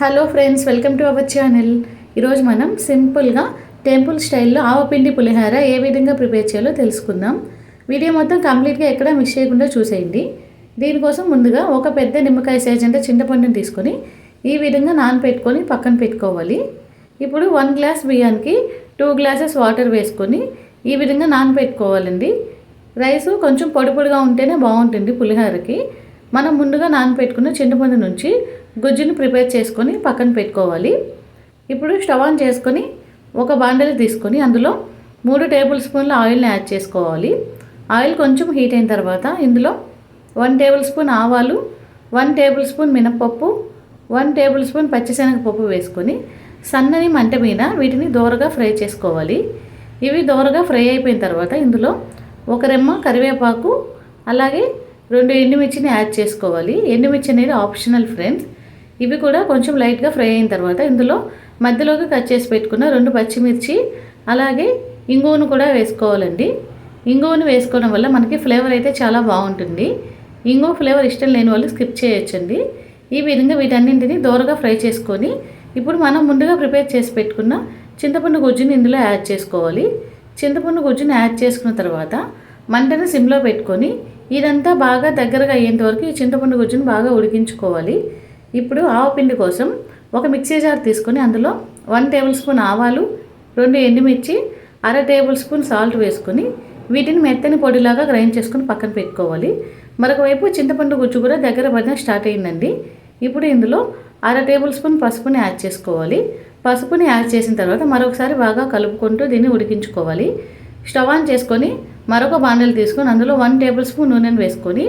Hello friends welcome to our channel ఈరోజు మనం సింపుల్గా టెంపుల్ స్టైల్లో ఆవపిండి పులిహార ఏ విధంగా ప్రిపేర్ చేయాలో తెలుసుకుందాం. వీడియో మొత్తం కంప్లీట్గా ఎక్కడ మిస్ చేయకుండా చూసేయండి. దీనికోసం ముందుగా ఒక పెద్ద నిమ్మకాయ సైజ్ అంటే చింతపండుని తీసుకొని ఈ విధంగా నానపెట్టుకొని పక్కన పెట్టుకోవాలి. ఇప్పుడు వన్ గ్లాస్ బియ్యానికి టూ గ్లాసెస్ వాటర్ వేసుకొని ఈ విధంగా నానపెట్టుకోవాలండి. రైస్ కొంచెం పొడి పొడిగా ఉంటేనే బాగుంటుంది పులిహోరకి. మనం ముందుగా నానపెట్టుకున్న చింతపండు నుంచి గుజ్జుని ప్రిపేర్ చేసుకొని పక్కన పెట్టుకోవాలి. ఇప్పుడు స్టవ్ ఆన్ చేసుకొని ఒక బాండలి తీసుకొని అందులో మూడు టేబుల్ స్పూన్ల ఆయిల్ని యాడ్ చేసుకోవాలి. ఆయిల్ కొంచెం హీట్ అయిన తర్వాత ఇందులో వన్ టేబుల్ స్పూన్ ఆవాలు వన్ టేబుల్ స్పూన్ మినపప్పు వన్ టేబుల్ స్పూన్ పచ్చిశనగపప్పు వేసుకొని సన్నని మంట మీద వీటిని దోరగా ఫ్రై చేసుకోవాలి. ఇవి దోరగా ఫ్రై అయిపోయిన తర్వాత ఇందులో ఒక రెమ్మ కరివేపాకు అలాగే రెండు ఎండుమిర్చిని యాడ్ చేసుకోవాలి. ఎండుమిర్చి అనేది ఆప్షనల్ ఫ్రెండ్స్. ఇవి కూడా కొంచెం లైట్గా ఫ్రై అయిన తర్వాత ఇందులో మధ్యలోకి కట్ చేసి పెట్టుకున్న రెండు పచ్చిమిర్చి అలాగే ఇంగువను కూడా వేసుకోవాలండి. ఇంగువను వేసుకోవడం వల్ల మనకి ఫ్లేవర్ అయితే చాలా బాగుంటుంది. ఇంగువ ఫ్లేవర్ ఇష్టం లేని వాళ్ళు స్కిప్ చేయొచ్చండి. ఈ విధంగా వీటన్నింటిని దోరగా ఫ్రై చేసుకొని ఇప్పుడు మనం ముందుగా ప్రిపేర్ చేసి పెట్టుకున్న చింతపండు గుజ్జుని ఇందులో యాడ్ చేసుకోవాలి. చింతపండు గుజ్జుని యాడ్ చేసుకున్న తర్వాత మంటను సిమ్లో పెట్టుకొని ఇదంతా బాగా దగ్గరగా అయ్యేంత వరకు ఈ చింతపండు గుజ్జును బాగా ఉడికించుకోవాలి. ఇప్పుడు ఆవపిండి కోసం ఒక మిక్సీ జార్ తీసుకొని అందులో వన్ టేబుల్ స్పూన్ ఆవాలు రెండు ఎండుమిర్చి అర టేబుల్ స్పూన్ సాల్ట్ వేసుకొని వీటిని మెత్తని పొడిలాగా గ్రైండ్ చేసుకుని పక్కన పెట్టుకోవాలి. మరొక వైపు చింతపండు గుజ్జు కూడా దగ్గర పడిన స్టార్ట్ అయిందండి. ఇప్పుడు ఇందులో అర టేబుల్ స్పూన్ పసుపుని యాడ్ చేసుకోవాలి. పసుపుని యాడ్ చేసిన తర్వాత మరొకసారి బాగా కలుపుకుంటూ దీన్ని ఉడికించుకోవాలి. స్టవ్ ఆన్ చేసుకొని మరొక బాండలు తీసుకొని అందులో వన్ టేబుల్ స్పూన్ నూనెను వేసుకొని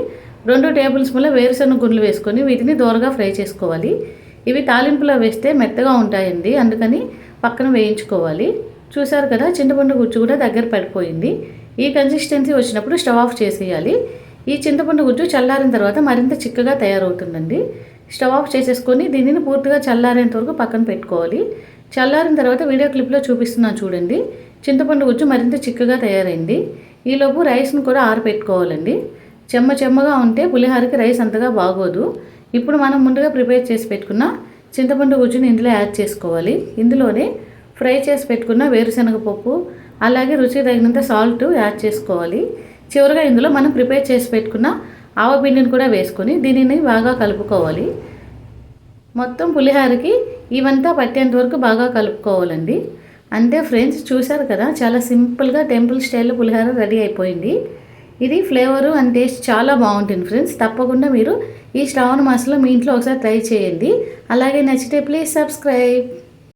రెండు టేబుల్ స్పూన్ల వేరుశనగ గుండ్లు వేసుకొని వీటిని దూరగా ఫ్రై చేసుకోవాలి. ఇవి తాలింపులో వేస్తే మెత్తగా ఉంటాయండి అందుకని పక్కన వేయించుకోవాలి. చూసారు కదా చింతపండు గుజ్జు కూడా దగ్గర పడిపోయింది. ఈ కన్సిస్టెన్సీ వచ్చినప్పుడు స్టవ్ ఆఫ్ చేసేయాలి. ఈ చింతపండు గుజ్జు చల్లారిన తర్వాత మరింత చిక్కగా తయారవుతుందండి. స్టవ్ ఆఫ్ చేసేసుకొని దీనిని పూర్తిగా చల్లారేంత వరకు పక్కన పెట్టుకోవాలి. చల్లారిన తర్వాత వీడియో క్లిప్లో చూపిస్తున్నాను చూడండి. చింతపండు గుజ్జు మరింత చిక్కగా తయారైంది. ఈలోపు రైస్ను కూడా ఆరబెట్టుకోవాలండి చెమ్మ చెమ్మగా ఉంటే పులిహోరకి రైస్ అంతగా బాగోదు. ఇప్పుడు మనం ముందుగా ప్రిపేర్ చేసి పెట్టుకున్న చింతపండు గుజ్జుని ఇందులో యాడ్ చేసుకోవాలి. ఇందులోనే ఫ్రై చేసి పెట్టుకున్న వేరుశనగ పప్పు అలాగే రుచి తగినంత సాల్ట్ యాడ్ చేసుకోవాలి. చివరిగా ఇందులో మనం ప్రిపేర్ చేసి పెట్టుకున్న ఆవపిండిని కూడా వేసుకొని దీనిని బాగా కలుపుకోవాలి. మొత్తం పులిహోరకి ఇవంతా పట్టేంత వరకు బాగా కలుపుకోవాలండి. అంతే ఫ్రెండ్స్ చూశారు కదా? చాలా సింపుల్గా టెంపుల్ స్టైల్లో పులిహోర రెడీ అయిపోయింది. ఇది ఫ్లేవరు అండ్ టేస్ట్ చాలా బాగుంటుంది ఫ్రెండ్స్. తప్పకుండా మీరు ఈ శ్రావణ మాసంలో మీ ఇంట్లో ఒకసారి ట్రై చేయండి. అలాగే నచ్చితే ప్లీజ్ సబ్స్క్రైబ్.